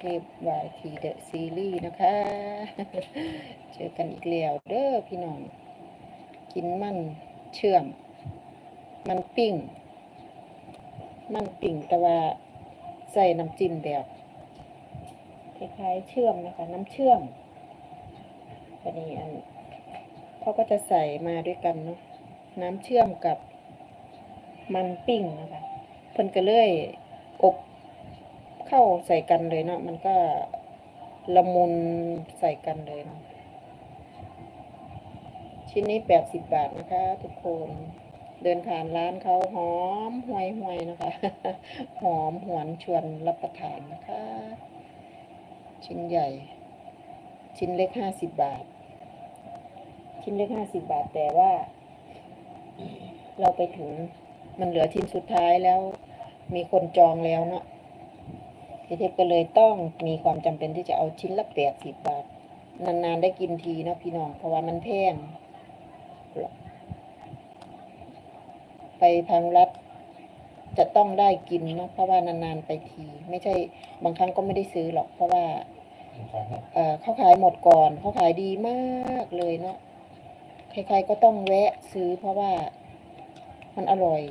เทพวายทีเดอะซีรีส์นะคะ เจอกันอีกแล้วเด้อพี่น้อง กินมันเชื่อม มันปิ้ง มันปิ้งแต่ว่าใส่น้ำจิ้มแบบคล้ายๆเชื่อมนะคะ น้ำเชื่อมอันนี้อันเขาก็จะใส่มาด้วยกันเนาะน้ำเชื่อมกับมันปิ้งนะคะเพิ่นก็เลยอบ เข้าใส่กันเลยเนาะมันก็ละมุนใส่กันเลยเนาะชิ้นนี้แปดสิบบาทนะคะ ทุกคนเดินผ่านร้านเขาหอมห่วยห่วยๆนะคะ หอมหวนชวนรับประทานนะคะ ชิ้นใหญ่ ชิ้นเล็กห้าสิบบาท ชิ้นเล็กห้าสิบบาทแต่ว่า เราไปถึงมันเหลือชิ้นสุดท้ายแล้ว มีคนจองแล้วเนาะ พี่เทพก็เลยต้องมีความจำเป็นที่จะเอาชิ้นละแปดสิบบาท นานๆได้กินทีเนาะพี่น้องเพราะว่ามันแพงไปทางรัฐจะต้องได้กินเนาะเพราะว่านานๆไปที ไม่ใช่บางครั้งก็ไม่ได้ซื้อหรอก เพราะว่าเอ่อเขาขายหมดก่อนเขาขายดีมากเลยเนาะใครๆก็ต้องแวะซื้อเพราะว่ามันอร่อย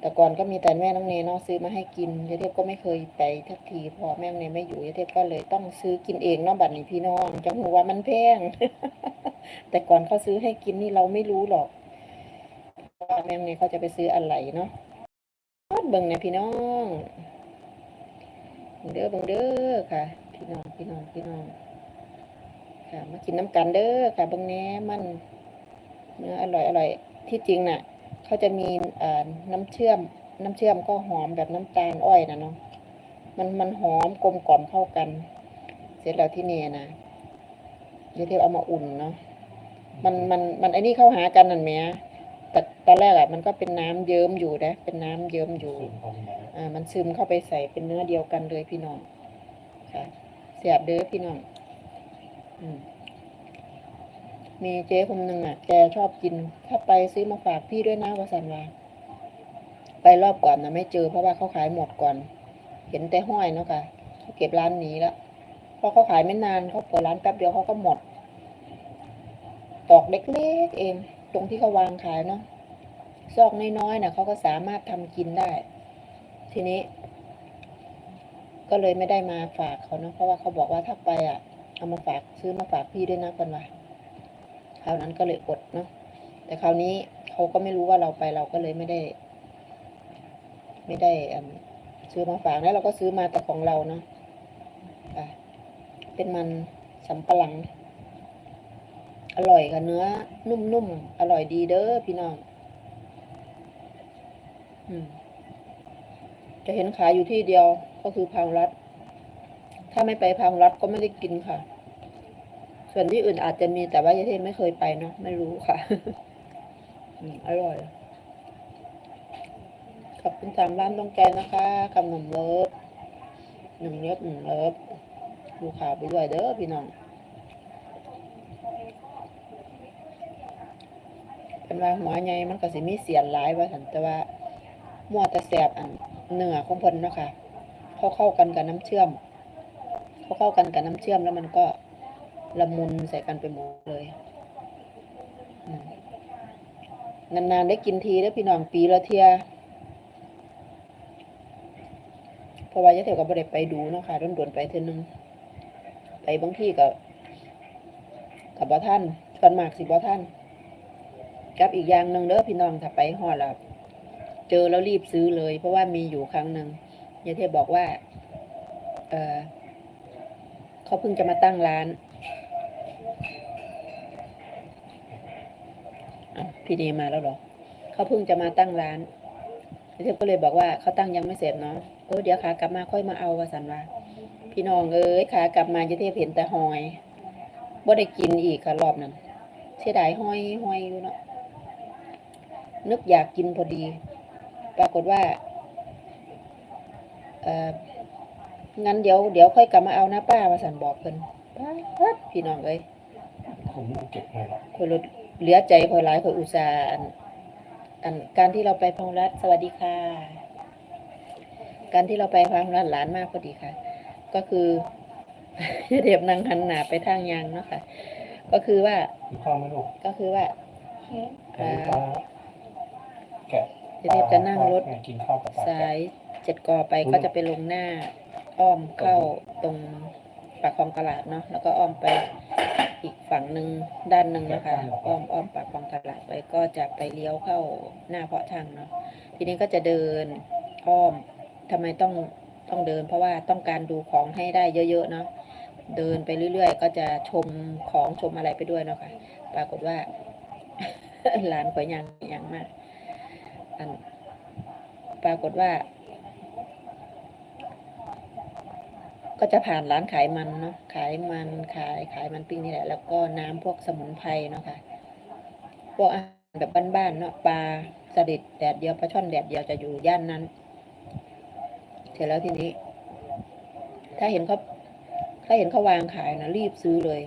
แต่ก่อนก็มีแต่แม่น้องเนยเนาะซื้อมาให้กินยายเทพก็ไม่เคยไปทักทีพอแม่น้องเนยไม่อยู่ยายเทพก็เลยต้องซื้อกินเองเนาะบัดนี้พี่น้องจังหูว่ามันแพง แต่ก่อนเขาซื้อให้กินนี่เราไม่รู้หรอกว่าแม่น้องเนยเขาจะไปซื้ออะไรเนาะเบิ่งเนี่ยพี่น้องเด้อเบิ่งเด้อค่ะ พี่น้องพี่น้องพี่น้องค่ะมากินน้ำกันเด้อค่ะเบิ่งแหน่มันเนื้ออร่อยอร่อยที่จริงน่ะ เขาจะมีเอ่อน้ำเชื่อม น้ำเชื่อมก็หอมแบบน้ำตาลอ้อยนะเนาะมันมันหอมกลมกล่อมเข้ากัน เสร็จแล้วที่เนี่นะเดี๋ยวเทพเอามาอุ่นเนาะมันมันมันไอ้นี่เข้าหากันนั่นแหมแต่ตอนแรกอะมันก็เป็นน้ำเยิ้มอยู่นะเป็นน้ำเยิ้มอยู่อ่ามันซึมเข้าไปใส่เป็นเนื้อเดียวกันเลยพี่น้องค่ะเสียบเด้อพี่น้องอืม มีเจ๊คนหนึ่งอะแกชอบกิน ถ้าไปซื้อมาฝากพี่ด้วยนะวสันวาไปรอบก่อนนะไม่เจอเพราะว่าเขาขายหมดก่อน เห็นแต่ห้อยเนาะค่ะเขาเก็บร้านหนี้แล้วเพราะเขาขายไม่นานเขาเปิดร้านแป๊บเดียวเขาก็หมด ตอกเล็กๆเอง ตรงที่เขาวางขายเนาะซอกน้อยๆนะเขาก็สามารถทำกินได้ ทีนี้ ก็เลยไม่ได้มาฝากเขาเนาะเพราะว่าเขาบอกว่าถ้าไปอะเอามาฝากซื้อมาฝากพี่ด้วยนะคนว่า คราวนั้นก็เลยอดเนาะแต่คราวนี้เขาก็ไม่รู้ว่าเราไปเราก็เลยไม่ได้ ไม่ได้ซื้อมาฝากแล้วเราก็ซื้อมาแต่ของเราเนาะะเป็นมันสำปะหลัง อร่อยค่ะเนื้อ นุ่มๆอร่อยดีเด้อพี่น้องอืมจะเห็นขายอยู่ที่เดียวก็คือพังรัด ถ้าไม่ไปพังรัดก็ไม่ได้กินค่ะ ส่วนที่อื่นอาจจะมีแต่ว่ายายเทพไม่เคยไปเนาะไม่รู้ค่ะอร่อย ขอบคุณสามร้านตรงแกนนะคะกับหนุ่มเลิฟหนุ่มเลิฟหนุ่มเลิฟดูข่าวไปด้วยเด้อพี่น้องเป็นว่าหัวใหญ่มันก็สิมีเสียนหลายว่าสันแต่ว่ามัวแต่แสบอันเนื้อของเพิ่นเนาะค่ะ เข้าเข้ากันกับน้ำเชื่อม เข้าเข้ากันกับน้ำเชื่อมแล้วมันก็ ละมุนใส่กันไปหมดเลยนานๆได้กินทีแล้วพี่น้องปีละเทียเพราะว่ายะเถียวก็บ่ได้ไปดูเนาะค่ะด่วนๆไปเท่นึงไปบางที่ก็กับบ่ท่านส่วนมากสิบ่ท่านกับอีกอย่างหนึ่งเด้อพี่น้องถ้าไปฮอดแล้วเจอแล้วรีบซื้อเลย เพราะว่ามีอยู่ครั้งหนึ่งยะเทพบอกว่า เออเขาเพิ่งจะมาตั้งร้าน อ้าว พี่ดีมาแล้วหรอเขาเพิ่งจะมาตั้งร้านพี่เทพก็เลยบอกว่าเขาตั้งยังไม่เสร็จเนาะเออเดี๋ยวขากลับมาค่อยมาเอาวาสันว่าพี่น้องเอ้ยขากลับมาจะเทพเห็นแต่หอยบ่ได้กินอีกค่ะรอบนั้นเสียดายห้อยห้อยอยู่เนาะนึกอยากกินพอดี ปรากฏว่าเอ่องั้นเดี๋ยวเดี๋ยวค่อยกลับมาเอานะป้าวาสันบอกเพิ่นป๊าพี่น้องเอ้ยคนละ เหลือใจคอยหลายคอยอุตส่าห์อันอันการที่เราไปพังรัฐสวัสดีค่ะ การที่เราไปพังรัฐหลานมากพอดีค่ะ ก็คือเรียบนั่งหันหน้าไปทางยางเนาะค่ะ ก็คือว่ากินข้าวไหม่ลูกก็คือว่าเดี๋ยวป้าแกะเดี๋ยวเทพจะนั่งรถไกินข้าวกับปลาสาแกะยเจ็ดกอไปก็จะไปลงหน้า อ้อมเข้าตรงปากคลองตลาดเนาะแล้วก็อ้อมไปอีก ฝั่งหนึ่งด้านหนึ่งนะคะอ้อมอ้อมปากคลองตลาดไปก็จะไปเลี้ยวเข้าหน้าเพาะทางเนาะทีนี้ก็จะเดินอ้อมทำไมต้องต้องเดิน เพราะว่าต้องการดูของให้ได้เยอะๆเนาะเดินไปเรื่อย ๆ ก็จะชมของชมอะไรไปด้วยเนาะค่ะปรากฏว่าหลานก็ยังยังมากอันปรากฏว่า ก็จะผ่านร้านขายมันเนาะขายมันขายขายมันปิ้งนี่แหละ แล้วก็น้ำพวกสมุนไพรเนาะค่ะพวกอาหารแบบบ้านๆเนาะปลาสลิดแดดเดียวปลาช่อนแดดเดียวจะอยู่ย่านนั้น เสร็จแล้วทีนี้ ถ้าเห็นเขาถ้าเห็นเขาวางขายนะรีบซื้อเลย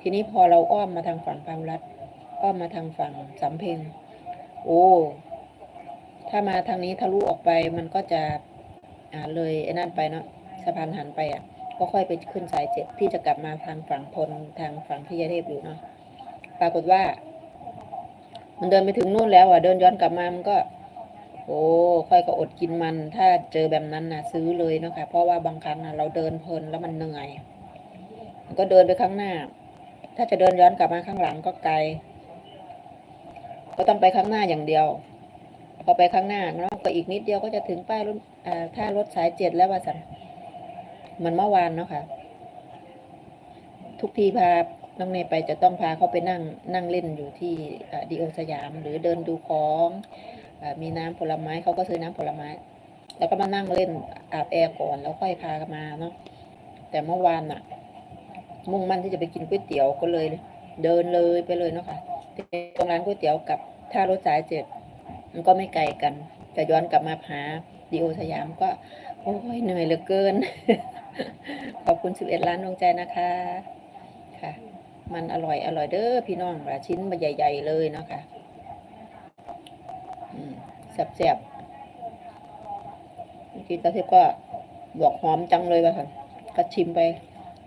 ทีนี้พอเราอ้อมมาทางฝั่งพามรัฐอ้อมมาทางฝั่งสำเพ็งโอ้ถ้ามาทางนี้ทะลุออกไปมันก็จะอ่าเลยไอ้นั่นไปเนาะ สะพานหันไปอะก็ค่อยไปขึ้นสายเจ็ดที่จะกลับมาทางฝั่งพลทางฝั่งพิยเทพอยู่เนาะปรากฏว่า มันเดินไปถึงนู่นแล้วอะเดินย้อนกลับมามันก็ โอ้ค่อยก็อดกินมัน ถ้าเจอแบบนั้นนะซื้อเลยเนาะค่ะเพราะว่าบางครั้งนะเราเดินเพลินแล้วมันเหนื่อยมันก็เดินไปข้างหน้า ถ้าจะเดินย้อนกลับมาข้างหลังก็ไกล ก็ต้องไปข้างหน้าอย่างเดียวพอไปข้างหน้าเนาะก็อีกนิดเดียวก็จะถึงป้ายรถอ่าถ้ารถสายเจ็ดแล้วว่าสัน เหมันเมื่อวานเนาะค่ะ ทุกทีพาน้องเนยไปจะต้องพาเขาไปนั่งนั่งเล่นอยู่ที่ดีโอสยาม หรือเดินดูของอมีน้ำผลไม้เขาก็ซื้อน้ำผลไม้ แล้วก็มานั่งเล่นอาบแอร์ก่อนแล้วค่อยพามาเนาะแต่เมื่อวานน่ะมุ่งมั่นที่จะไปกินก๋วยเตี๋ยวก็เลย เดินเลยไปเลยเนาะค่ะตรงร้านก๋วยเตี๋ยวกับท่ารถสายเจ็ดมันก็ไม่ไกลกันจะย้อนกลับมาหาดีโอสยามก็ โอ้ยเหนื่อยเหลือเกิน ขอบคุณ11ล้านดวงใจนะคะค่ะ มันอร่อยอร่อยเด้อพี่น้องละชิ้นมาใหญ่ ๆ เลยเนาะคะอืมแซ่บๆเมื่อกี้ตาเทพก็บอกหอมจังเลยว่าค่ะก็ชิมไป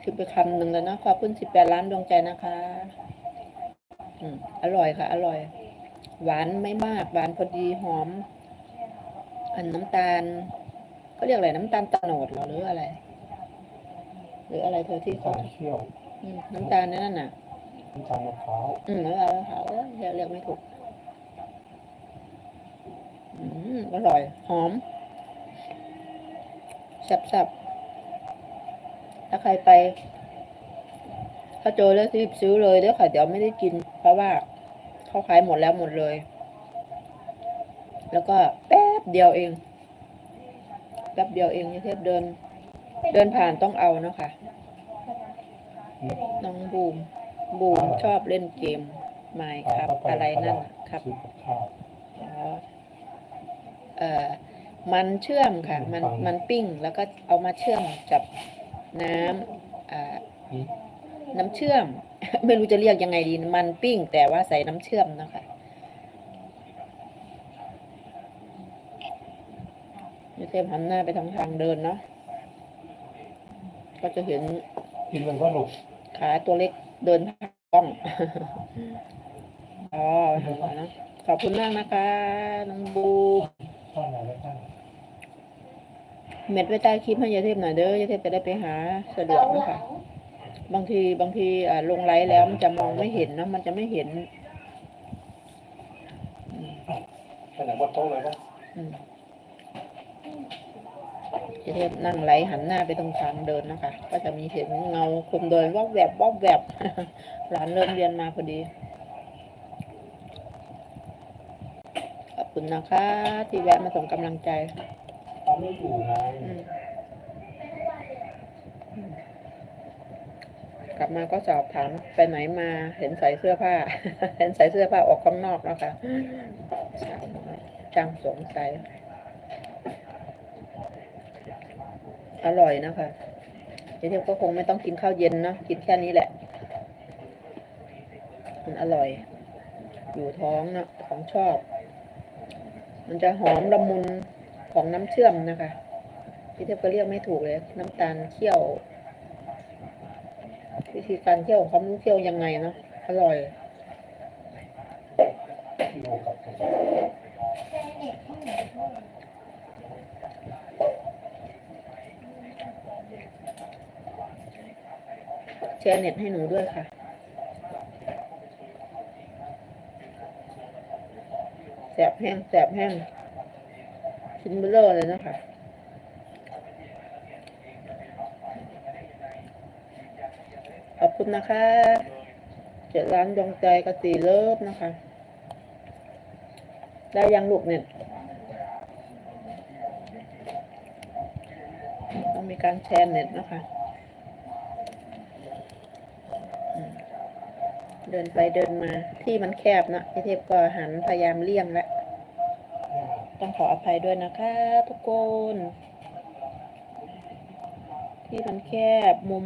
ชิมไปคำหนึ่งแล้วนะขอบคุณ18ล้านดวงใจนะคะอืมอร่อยค่ะ อร่อย หวานไม่มาก หวานพอดีหอม อันน้ำตาลเขาเรียกอะไรน้ำตาลตะโนดหรอหรืออะไร หรืออะไรเธอที่น้ำเขาตาลเคี่ยวอืมน้ำตาลนั่นน่ะ น้ำตาลมะพร้าวอืมแล้วเราเขาเรียกเรียกไม่ถูก อืมอร่อย หอมแซ่บๆ ถ้าใครไป ถ้าเจอแล้วรีบซื้อเลยเด้อค่ะเดี๋ยวไม่ได้กิน เพราะว่าเขาขายหมดแล้วหมดเลย แล้วก็แป๊บเดียวเอง แป๊บเดียวเองนี่เทพเดิน เดินผ่านต้องเอาเนาะค่ะ น้องบูม บูมชอบเล่นเกมไม่ครับ อะไรนั่นน่ะครับซื้อกับข้าวอ๋อเอ่อมันเชื่อมค่ะ มันมันปิ้งแล้วก็เอามาเชื่อมกับน้ำอ่านี่น้ำเชื่อม ไม่รู้จะเรียกยังไงดี มันปิ้ง แต่ว่าใส่น้ำเชื่อมนะคะนี่เทพหันหน้าไปทางทางเดินเนาะ ก็จะเห็นกินมันก็หลุดขาตัวเล็กเดินผ่านกล้องอ๋อเห็นแล้วขอบคุณมากนะคะน้องบูข้าวไหนแล้วกันเม็ดไว้ใต้คลิปให้ยายเทพหน่อยเด้อยายเทพจะได้ไปหาสะดวกนะคะบางทีบางทีอ่าลงไลฟ์แล้วมันจะมองไม่เห็นเนอะมันจะไม่เห็นไปไหนบนโต๊ะเลยปะ อืมยายเทพนั่งไลฟ์หันหน้าไปตรงทางเดินนะคะ ก็จะมีเห็นเงาคนเดินวอบแวบวอบแวบหลานเริ่มเรียนมาพอดีขอบคุณนะคะ ที่แวะมาส่งกำลังใจตอนไม่อยู่ไงอืมอืมกลับมาก็สอบถามไปไหนมาเห็นใส่เสื้อผ้า เห็นใส่เสื้อผ้าออกข้างนอกแล้วค่ะช่างสงสัย อร่อยนะคะเดี๋ยวก็คงไม่ต้องกินข้าวเย็นเนะกินแค่นี้แหละ มันอร่อย อยู่ท้องเนอะของชอบ มันจะหอมละมุนของน้ำเชื่อมนะคะพี่เทพก็เรียกไม่ถูกเลย น้ำตาลเคี่ยว วิธีการเคี่ยวของเขาไม่รู้เคี่ยวยังไงเนาะอร่อยดูครับ ร์เน็ตให้หนูด้วยค่ะ แสบแห้งแสบแห้งชิ้นเบลอเลยนะคะขอบคุณนะคะเจ็ดร้านดวงใจกสีเลิฟนะคะ ได้ยังลูกเน็ตต้องมีการแชร์เน็ตนะคะ เดินไปเดินมาที่มันแคบเนะพี่เทพก็หันพยายามเลี่ยงแล้วต้องขออภัยด้วยนะคะ ทุกคน ที่มันแคบมุม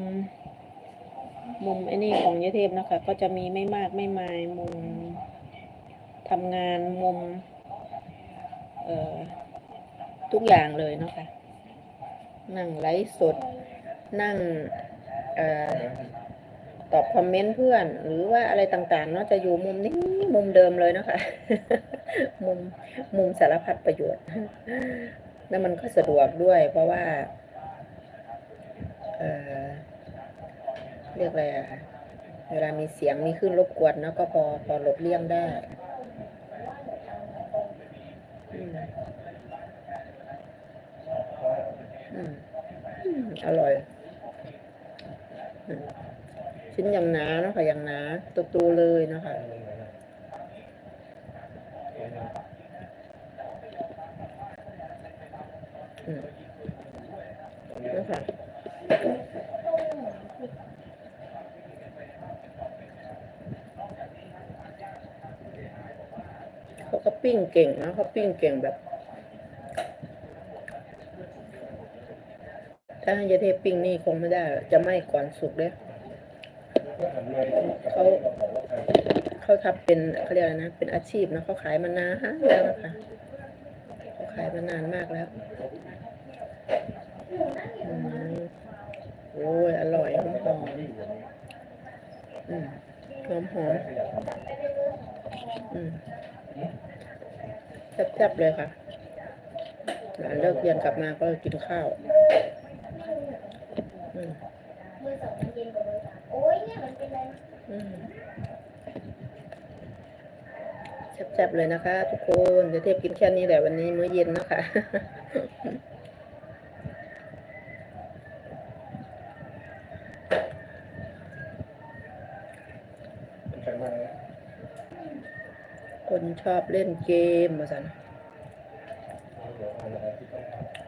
มุมไอ้นี่ของยาเทพนะคะ ก็จะมีไม่มากไม่มายมุมทำงานมุม เอ่อ ทุกอย่างเลยเนาะคะ นั่งไลฟ์สด นั่ง เอ่อ ตอบคอมเมนต์เพื่อน หรือว่าอะไรต่างๆเนาะจะอยู่มุมนี้มุมเดิมเลยนะคะ มุมมุมสารพัดประโยชน์ แล้วมันก็สะดวกด้วย เพราะว่าเออเรียกอะไรอะเวลามีเสียงมีขึ้นรบกวนเนาะก็พอพอหลบเลี่ยงได้อืมอืมอืมอร่อยอืม ชิ้นอย่างหนาเนาะค่ะอย่างหนาตัวตูๆเลยเนาะคะนาะคะเขาก็ปิ้งเก่งนะเขาปิ้งเก่งแบบถ้าให้ยาเทปิ้งนี่คงไม่ได้ จะไหม้ก่อนสุกเลย เขาเขาทำเป็นเขาเรียกอะไรนะ เป็นอาชีพนะเขาขายมานานแล้วนะคะเขาขายมานานมากแล้วโอ้ยอร่อยหอมหอมหอมหอมแซ่บๆเลยค่ะหลานเลิกเรียนกลับมาก็กินข้าว อืม แซ่บๆเลยนะคะ ทุกคนเดี๋ยวเทพกินแค่นี้แหละวันนี้มื้อเย็นนะคะใช่ไหมคนชอบเล่นเกมมาสัน เดี๋ยวอะไรที่ต้องทำ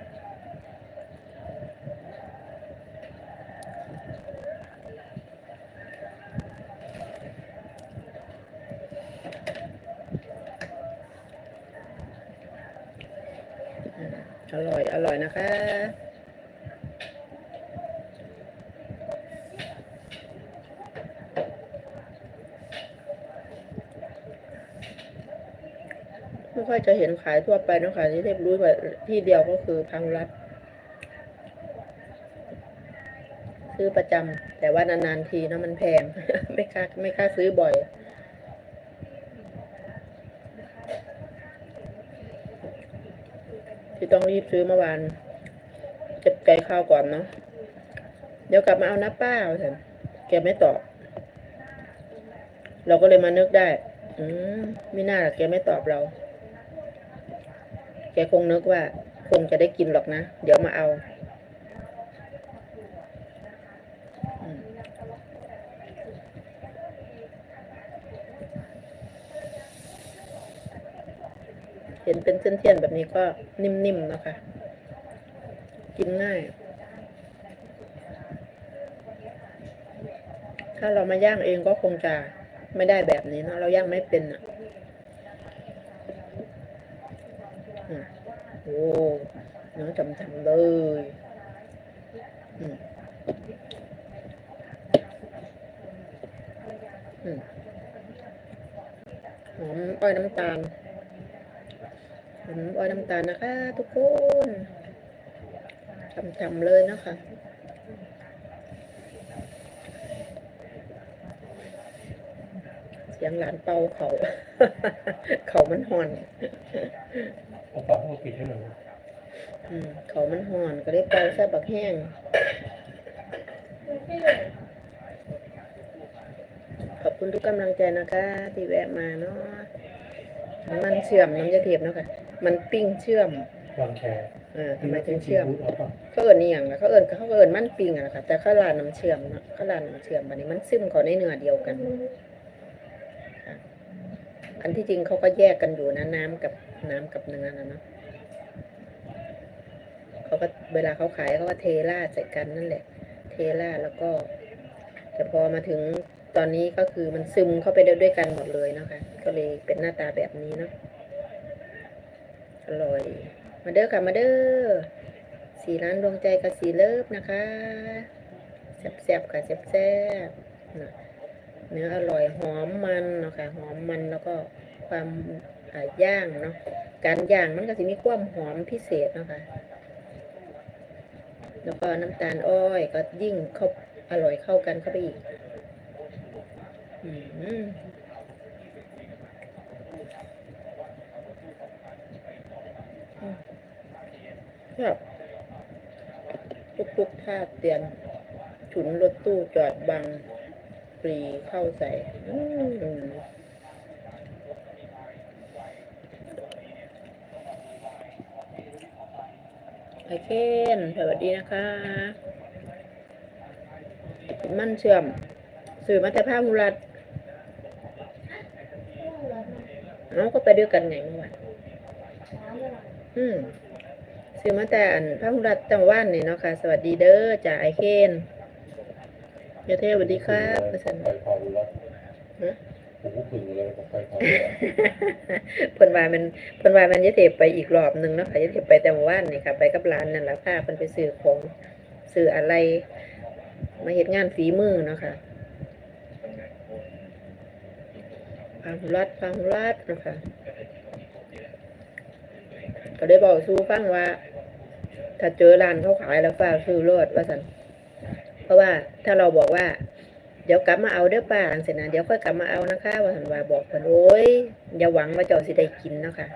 อร่อย อร่อยนะคะ ไม่ค่อย จะเห็นขายทั่วไปนอะคะที่เทพรู้ว่าที่เดียวก็คือพังรัฐซื้อประจำแต่ว่านานๆทีนะมันแพง ไม่ค่าไม่ค่าซื้อบ่อย ที่ต้องรีบซื้อเมื่อวานเก็บไก่ข้าวก่อนเนาะเดี๋ยวกลับมาเอานะป้าเอาเถอะแกไม่ตอบ เราก็เลยมานึกได้ อืมไม่น่าหรอกแกไม่ตอบเรา แกคงนึกว่า คงจะได้กินหรอกนะ เดี๋ยวมาเอา เห็นเป็นเส้นๆแบบนี้ก็นิ่มๆนะคะ กินง่าย ถ้าเรามาย่างเองก็คงจะไม่ได้แบบนี้เนอะเราย่างไม่เป็นอะอืมโอ้ เนื้อจำๆเลยหอมอ้อยน้ำตาลหอมอ้อยน้ำตาลนะคะ ทุกคนทำๆเลยนะคะเสียงหลานเป่าเขา เขามันหอน เอาปากมาปิดให้หน่อยอืมเขามันห่อนก็เลยเป่าซะบักแห้งขอบคุณทุกกำลังใจนะคะ ที่แวะมาเนาะมันเชื่อมน้ำยาเทียบเนาะค่ะ มันปิ้งเชื่อมวางแชร์เออทำไมถึงเชื่อม เอาปะเขาเอิญนี่อย่างละเขาเอิญเขาเอิญมันปิ้งอะนะคะแต่ข้าวราดน้ำเชื่อมเนาะข้าวราดน้ำเชื่อมอันนี้มันซึมเขาในเนื้อเดียวกันค่ะอันที่จริงเขาก็แยกกันอยู่นะน้ำกับ น้ำกับเนื้อนะเนาะเขาก็เวลาเขาขายเขาก็เทราดใส่กันนั่นแหละ เทราดแล้วก็ แต่พอมาถึงตอนนี้ก็คือมันซึมเข้าไปได้ด้วยกันหมดเลยเนาะคะ ก็เลยเป็นหน้าตาแบบนี้เนาะอร่อย มาเด้อค่ะมาเด้อสีร้านดวงใจกับสีเลิฟนะคะแซ่บๆค่ะแซ่บๆเนื้ออร่อยหอมมันเนาะค่ะหอมมันแล้วก็ความ ย่างเนาะการย่างมันก็จะมีความหอมพิเศษนะคะแล้วก็น้ำตาลอ้อยก็ยิ่งเข้าอร่อยเข้ากันเข้าไปอีกอืมครับทุกทุกท่าเตียนฉุนรถตู้จอดบังปรีเข้าใส่ อืมไอเคนสวัสดีนะคะ มันเชื่อมสื่อมาแต่ภาพมุรัดเอาก็ไปด้วยกันไงเมื่อวานอืมซื้อมาแต่อันพระหุรัตจังว่านนี่เนาะค่ะ สวัสดีเด้อจ่าไอเคนเยเทสวัสดีครับประสัน ไปพาดูแล้ว ฮ ผมก็พึงเลยผมไปพาดูแล้วเพิ่นว่ามันเพิ่นว่ามันยะเทไปอีกรอบหนึ่งเนาะค่ะยะเทไปแต่เมื่านนี่ค่ะ ไปกับร้านนั่นแหละพาเพิ่นไปซื้อของซื้ออะไร มาเฮ็ดงานฝีมือเนาะค่ะพาหุรัตพาหุรัตนะค่ะก็ได้บอกสู้ฟังว่า ถ้าเจอร้านเขาขายแล้วฝ้าซื้อรถว่าสันเพราะว่าถ้าเราบอกว่า ดี๋ยวกลับมาเอาเด้อป้าอันเสร็จนะเดี๋ยวค่อยกลับมาเอานะคะว่าสันว่าบอกเพิ่นโอ้ยอย่าหวังว่าเจ้าสิได้กินเนาะคะ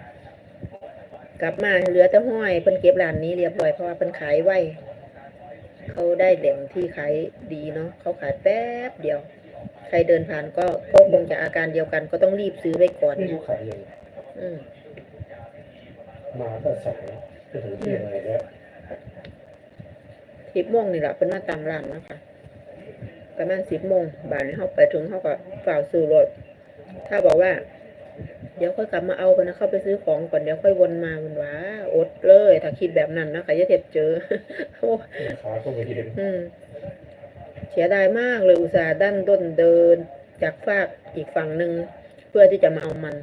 กลับมาเหลือแต่ห้อยเพิ่นเก็บร้านนี้เรียบร้อยเพราะว่าเพิ่นขายไว้เขาได้แหล่งที่ขายดีเนาะเขาขายแป๊บเดียว ใครเดินผ่านก็ก็คงจะอาการเดียวกัน ก็ต้องรีบซื้อไว้ก่อนไม่รู้ขายยังไงอืมมาก็สายจะถึงที่ยังไงแล้วสิบโมงนี่แหละเป็นมาตามร้านนะคะ ประมาณสิบโมงบ่ายนี้เขาไปถึงเขาก็ฝ่ากซื้อรถ ถ้าบอกว่า เดี๋ยวค่อยกลับมาเอากันนะเข้าไปซื้อของก่อนเดี๋ยวค่อยวนมาวนว้าอดเลย ถ้าคิดแบบนั้นนะคะอย่าเทบเจอโอ้ขาก็ไม่เห็นอืมเสียดายมากเลยอุตส่าห์ดันด้นเดิน จากฝากอีกฝั่งหนึ่งเพื่อที่จะมาเอามัน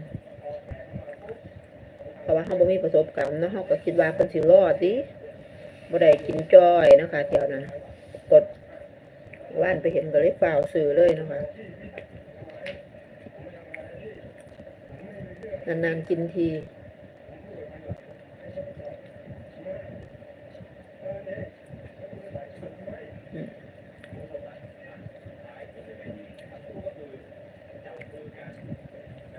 เพราะว่าเขาบ่มีประสบการณ์เนาะเขาก็คิดว่าเพิ่นสิรอดดิบ่ได้กินจ้อยนะคะเที่ยวนั้นกด ว่านไปเห็นก็เลยฝ่าวซื้อเลยนะคะนานๆกินที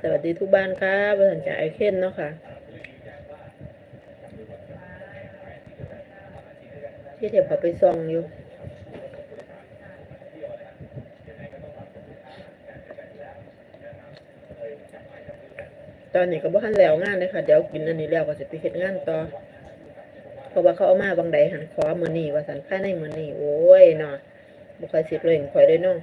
สวัสดีทุกบ้านครับบริษัทจ่ายเข้นเนาะค่ะที่เดี๋ยวขาไปซองอยู่ ต อนนี้ก็บ่ทันแล้วงานเลยค่ะ เดี๋ยวกินอันนี้แล้วก็จะไปเฮ็ดงานต่อเพราะว่าเขาเอามาบางใดหันขอมือนี้ว่าสันภายในมือนี้โอ้ยเนาะบ่ค่อยสิบเร่งข่อยได้เนาะ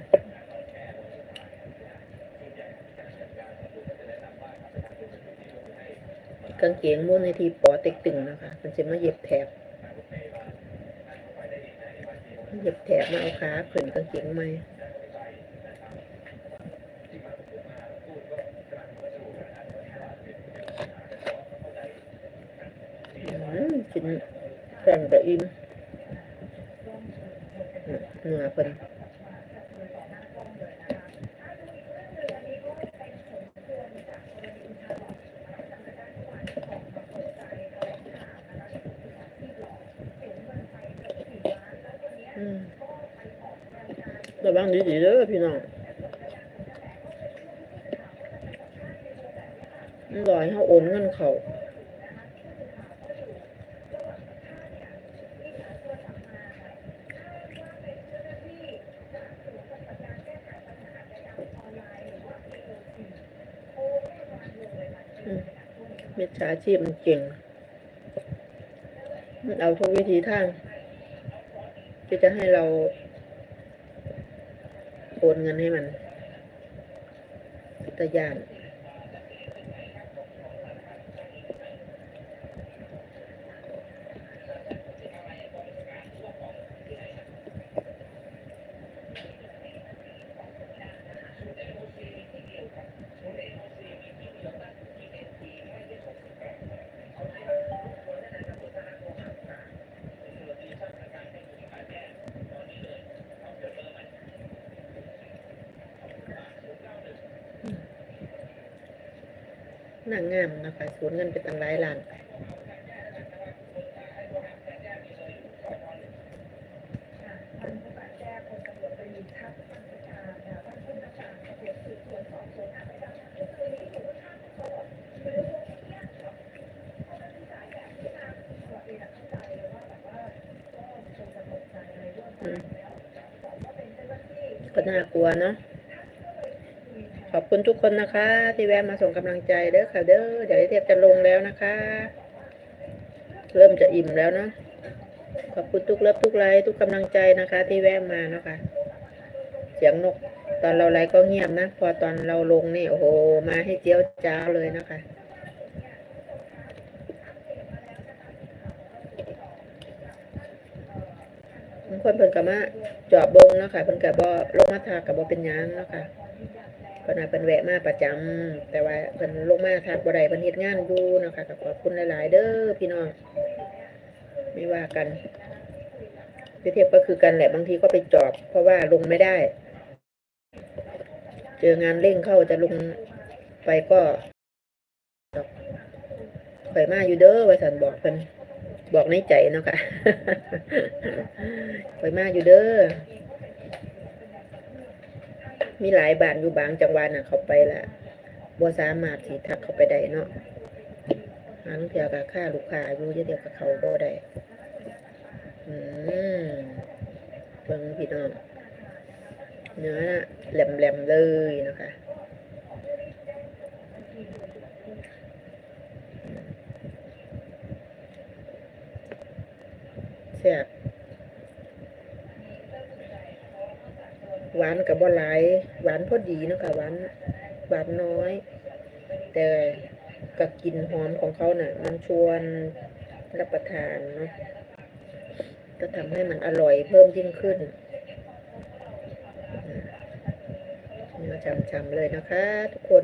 กางเกงมูลในทีปอเต็กตึงนะคะมันจะมาเย็บแถบเย็บแถบมาเอาขาผืนกางเกงใหม่ อืมกินแป้งกระอิ่มเนื้อเพิ่นระวังดีๆเด้อพี่น้องมันลอยเขาโอนเงินเขา มิจฉาชีพมันเก่ง มันเอาทุกวิธีทางที่จะให้เราโอนเงินให้มันตะยาน นา งามนะคะสูญเงินไปตั้งหลายล้านอืมก็น่ากลัวเนาะ คุณทุกคนนะคะ ที่แวะมาส่งกำลังใจเด้อค่ะ เด้อเดี๋ยวเทียบจะลงแล้วนะคะ เริ่มจะอิ่มแล้วเนาะขอบคุณทุกเลิฟทุกไลค์ทุกกำลังใจนะคะ ที่แวะมาเนาะคะ เสียงนก ตอนเราไลฟ์ก็เงียบนะ พอตอนเราลงนี่โอ้โห มาให้เจียวจ้าเลยนะคะบางคนเพิ่นก็มาจอบเบิ่งเนาะค่ะเพิ่นก็บ่ลงมาทาก็บ่เป็นยังเนาะค่ะ เพิ่นน่ะเพิ่นแวะมาประจำแต่ว่าเพิ่นลงมาทาบ่ได้เพิ่นเฮ็ดงานอยู่นะคะก็ขอบคุณหลาย ๆ เด้อพี่น้องไม่ว่ากันเทียบก็คือกันแหละบางทีก็ไปจอบ เพราะว่าลงไม่ได้ เจองานเร่งเข้าจะลงไปก็ข่อยมาอยู่เด้อว่าสันบอกเพิ่นบอกในใจเนาะค่ะข่อยมาอยู่เด้อ มีหลายบ้านอยู่บางจังหวัดน่ะเขาไปละบ่สามารถสิทักเขาไปได้เนาะหางเทียวกับค่าลูกค้าอยู่เดียวกับเขาบ่ได้อืมเบิ่งพี่น้องเนื้อน่ะแหลมๆเลยนะคะแซ่บหวานกับบ่หลายหวานพอดีนะคะหวานหวานน้อย แต่กับกลิ่นหอมของเขาเน่ะ มันชวนรับประทานเนาะก็ทำให้มันอร่อยเพิ่มยิ่งขึ้นเนื้อฉ่ำๆเลยนะคะ ทุกคน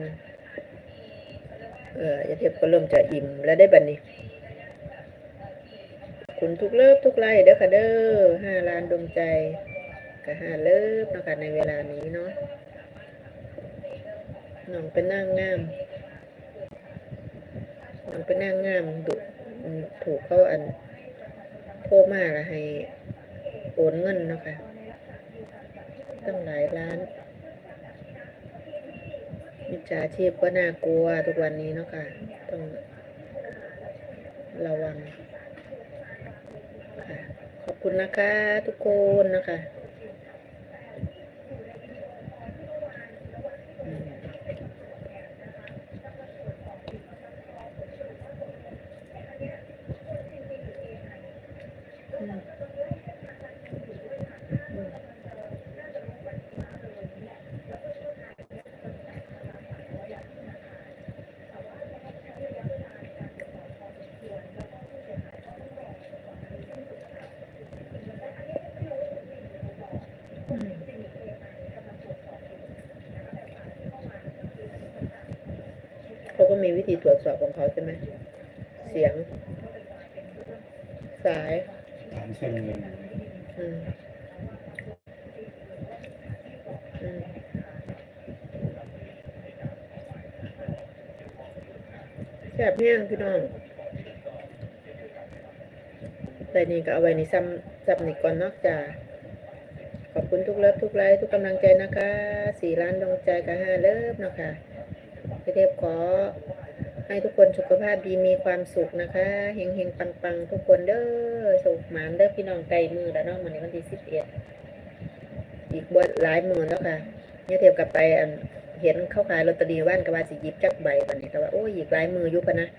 เออยาเทียบก็เริ่มจะอิ่มแล้วได้บันนี้คุณทุกเลิฟทุกไลค์เด้อค่ะเด้อห้าล้านดวงใจ กับห้าเลิฟเนาะคะในเวลานี้เนาะน้องเป็นนางงามน้องเป็นนางงามดุถูกเขาอันโทรมาแล้วให้โอนเงินเนาะคะตั้งหลายล้านมิจฉาชีพก็น่ากลัวทุกวันนี้เนาะค่ะต้องระวังค่ะขอบคุณนะคะทุกคนนะคะ มีวิธีตรวจสอบของเขาใช่ไหมเสียง สายฐานเส้นเงินอืมอืมแซ่บแห้งพี่น้องแต่นี่ก็เอาไว้ในซ้ำซ้ำนี่ก่อนเนอกจากขอบคุณทุกเลิฟทุกไลค์ทุกกำลังใจนะคะสี่ล้านดวงใจกับห้าเลิฟเนาะคะพี่เทพขอ ให้ทุกคนสุขภาพดีมีความสุขนะคะเฮงเฮงปังปังทุกคนเด้อสุขหมานเด้อพี่น้องไกลมือแล้วเนาะวันในวันที่สิบเอ็ดอีกบ่หลายหมื่นแล้วค่ะเนี่ยเทียบกับไปอันเห็นเข้าขายลอตเตอรี่ว่านกบว่าสิหยิบจักใบบัดนี้แต่ว่าโอ้ยอีกหลายมือยุพนะ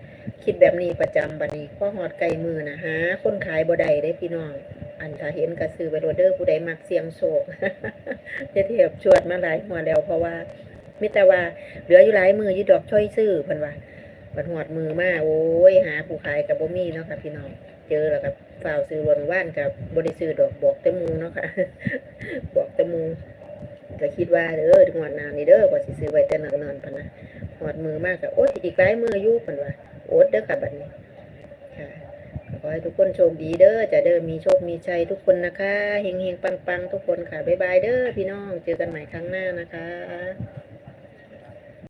คิดแบบนี้ประจำบัดนี้พ่อหอดไกลมือนะหาคนขายบ่ได้ได้พี่น้อง อันถ้าเห็นก็ซื้อไปโรเดอร์ผู้ใดมักเสียงโศกเนี่ยเทียบชวดมาหลายหัวแล้วเพราะว่ามิแต่ว่าเหลืออยู่หลายมือยู่ดอกช่อยซื้อเพิ่นว่า บัดหอดมือมาโอ้ยหาผู้ขายกับบ่มีเนาะค่ะพี่น้องเจอแล้วกับฝ่าวซื้อรวนว่านกับบริซื้อดอกบอกแต่หมูเนาะค่ะบอกแต่หมูก็คิดว่าเด้อถึงวันหน้านี่เด้อกว่าสิซื้อไว้แต่เนิ่นๆพันนะหอดมือมากกับโอ้ยอีกหลายมือยู่เพิ่นว่าโอดเด้อค่ะบัดนี้ค่ะขอให้ทุกคนโชคดีเด้อจะเด้อมีโชคมีชัยทุกคนนะคะเฮงๆปังๆทุกคนค่ะบ๊ายบายเด้อพี่น้องเจอกันใหม่ครั้งหน้านะคะ